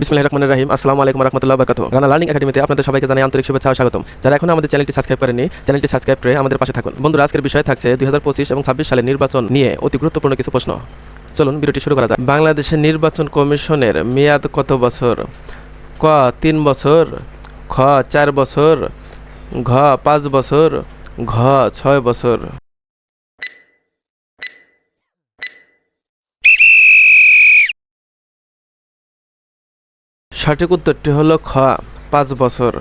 বিসমিল্লাহির রহমানির রহিম। আসসালামু আলাইকুম রহমতুল্লাহ বরকাত রানা লার্নিং একাডেমিতে আপনাদের সবাইকে জানাই আন্তরিক শুভেচ্ছা স্বাগতম। যারা এখন আমাদের চ্যানেলটি সাবস্ক্রাইব করেনি চ্যানেলটি সাবস্ক্রাইব করে আমাদের পাশে থাকুন। বন্ধুরা, আজকের বিষয় থাকছে দুই হাজার পঁচিশ এবং ছাব্বিশ সালের নির্বাচন নিয়ে অতি গুরুত্বপূর্ণ কিছু প্রশ্ন। চলুন ভিডিওটি শুরু করা যাক। বাংলাদেশের নির্বাচন কমিশনের মেয়াদ কত বছর? ক, তিন বছর। খ, চার বছর। ঘ, পাঁচ বছর। ঘ, ছয় বছর। সঠিক উত্তরটি হল খ, পাঁচ বছর।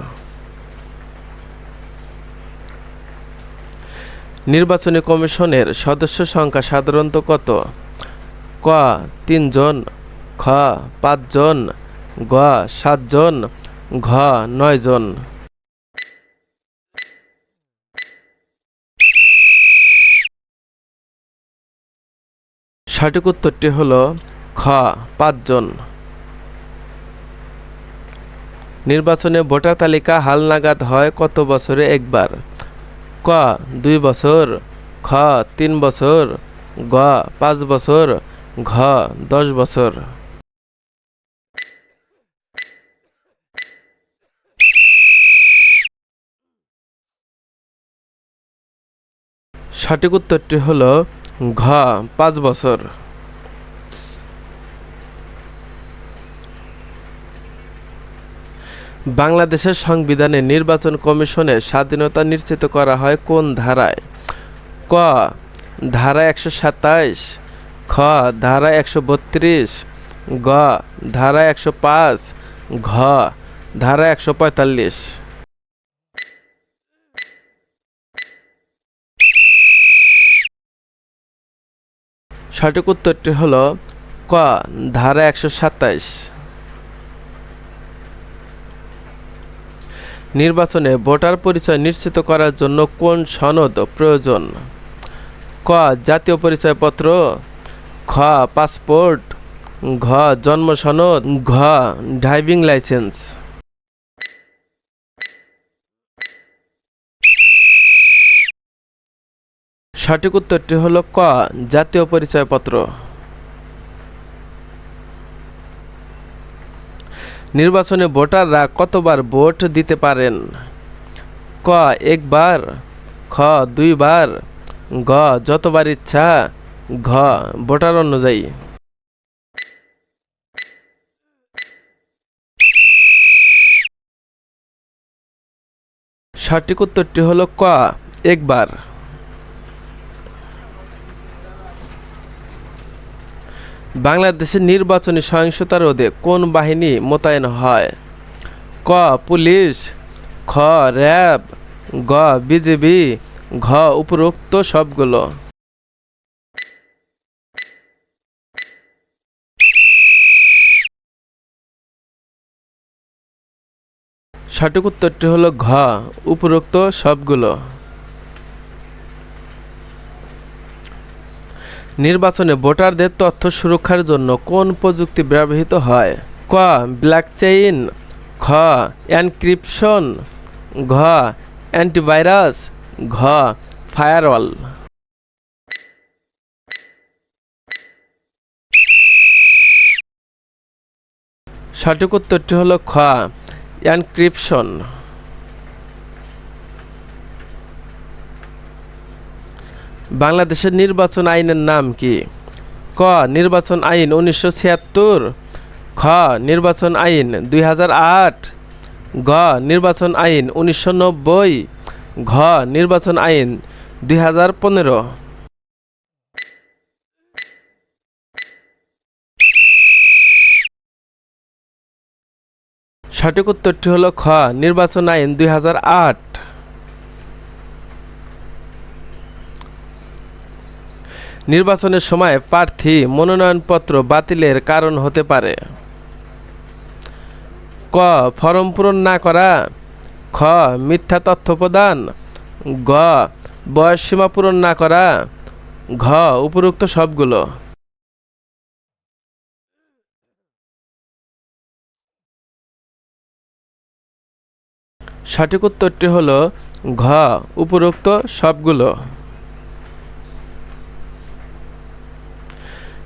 নির্বাচনী কমিশনের সদস্য সংখ্যা সাধারণত কত? ক, তিনজন, খ, পাঁচজন, গ, সাতজন, ঘ, নয়জন। সঠিক উত্তরটি হল খ, পাঁচজন। নির্বাচনে ভোটার তালিকা হালনাগাদ হয় কত বছরে একবার? ক, দুই বছর, খ, তিন বছর, গ, পাঁচ বছর, ঘ, দশ বছর। সঠিক উত্তরটি হল ঘ, পাঁচ বছর। বাংলাদেশের সংবিধানে নির্বাচন কমিশনের স্বাধীনতা নিশ্চিত করা হয় কোন ধারায়? ক, ধারা একশো সাতাইশ, খ, ধারা একশো বত্রিশ, গ, ধারা একশো পাঁচ, ঘ, ধারা একশো পঁয়তাল্লিশ। সঠিক উত্তরটি হল ক, ধারা একশো সাতাইশ। নির্বাচনে ভোটার পরিচয় নিশ্চিত করার জন্য কোন সনদ প্রয়োজন? ক. জাতীয় পরিচয়পত্র। খ. পাসপোর্ট। ঘ. জন্ম সনদ। ঘ. Driving licence. সঠিক উত্তরটি হলো ক. জাতীয় পরিচয়পত্র। নির্বাচনে ভোটাররা কতবার ভোট দিতে পারেন? ক, একবার, খ, দুইবার, গ, যতবার ইচ্ছা, ঘ, ভোটার অনুযায়ী। সঠিক উত্তরটি হলো ক, একবার। বাংলাদেশের নির্বাচনী সহিংসতা রোধে কোন বাহিনী মোতায়েন হয়? ক, পুলিশ, খ, র্যাব, গ বিজেপি ঘ, উপরোক্ত সবগুলো। সঠিক উত্তরটি হলো ঘ, উপরোক্ত সবগুলো। নির্বাচনে ভোটারদের তথ্য সুরক্ষার জন্য কোন প্রযুক্তি ব্যবহৃত হয়? ক, ব্ল্যাকচেইন। খ এনক্রিপশন। ঘ, অ্যান্টিভাইরাস। ঘ, ফায়ারওয়াল। সঠিক উত্তরটি হলো খ, এনক্রিপশন। বাংলাদেশের নির্বাচন আইনের নাম কি? ক, নির্বাচন আইন উনিশশো ছিয়াত্তর। খ, নির্বাচন আইন দুই আট। গ, নির্বাচন আইন উনিশশো নব্বই। ঘ, নির্বাচন আইন দুই হাজার পনেরো। সঠিক উত্তরটি হলো খ, নির্বাচন আইন দুই হাজার আট। নির্বাচনের সময় প্রার্থী মনোনয়নপত্র বাতিলের কারণ হতে পারে। ক, ফরম পূরণ না করা। খ, মিথ্যা তথ্য প্রদান। গ, বয়স সীমা পূরণ না করা। ঘ, উপরোক্ত সবগুলো। সঠিক উত্তরটি হল ঘ, উপরোক্ত সবগুলো।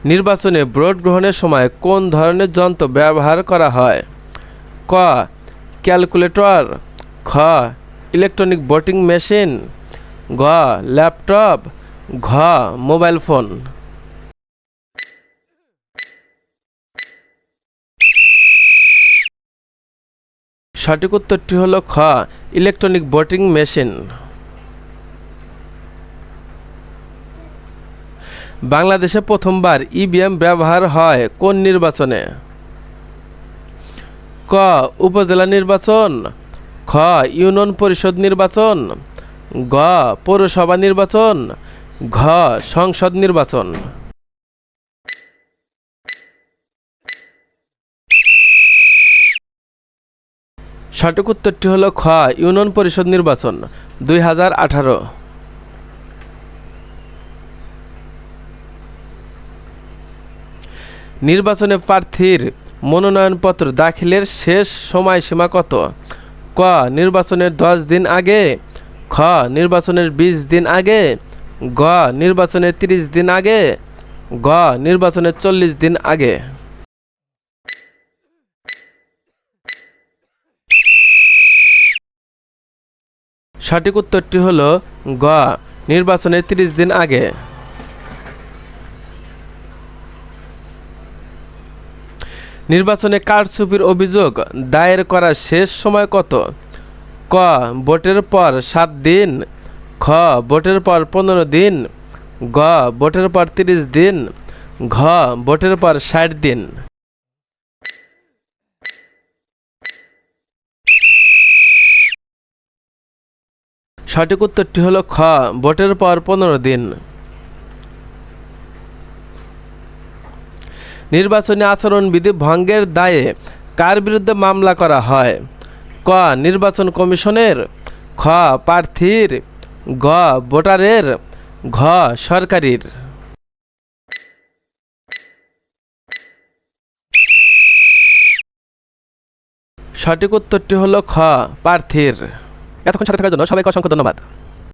নির্বাচনে ভোট গ্রহণের সময় কোন ধরনের যন্ত্র ব্যবহার করা হয়? ক. ক্যালকুলেটর। খ. Electronic voting machine. ঘ ল্যাপটপ। ঘ. Mobile phone. সঠিক উত্তরটি হলো খ. Electronic voting machine. বাংলাদেশে প্রথমবার ইভিএম ব্যবহার হয় কোন নির্বাচনে? ক, উপজেলা নির্বাচন। খ, ইউনিয়ন পরিষদ নির্বাচন। গ, পৌরসভা নির্বাচন। ঘ, সংসদ নির্বাচন। সঠিক উত্তরটি হল খ, ইউনিয়ন পরিষদ নির্বাচন, দুই হাজার আঠারো। নির্বাচনে প্রার্থীর মনোনয়নপত্র দাখিলের শেষ সময়সীমা কত? ক, নির্বাচনের দশ দিন আগে। খ, নির্বাচনের বিশ দিন আগে। গ, নির্বাচনের তিরিশ দিন আগে। গ, নির্বাচনের চল্লিশ দিন আগে। সঠিক উত্তরটি হল গ, নির্বাচনের তিরিশ দিন আগে। নির্বাচনে কারচুপির অভিযোগ দায়ের করার শেষ সময় কত? ক, ভোটের পর সাত দিন। খ ভোটের পর পনেরো দিন। গ, ভোটের পর তিরিশ দিন। ঘ, ভোটের পর ষাট দিন। সঠিক উত্তরটি হলো খ, ভোটের পর পনেরো দিন। নির্বাচনী আচরণবিধি ভঙ্গের দায়ে কার বিরুদ্ধে মামলা করা হয়? ক. নির্বাচন কমিশনের। খ. প্রার্থীর। গ. ভোটারের। ঘ. সরকারির। সঠিক উত্তরটি হলো খ. প্রার্থীর। এতক্ষণ সাথে থাকার জন্য সবাইকে অসংখ্য ধন্যবাদ।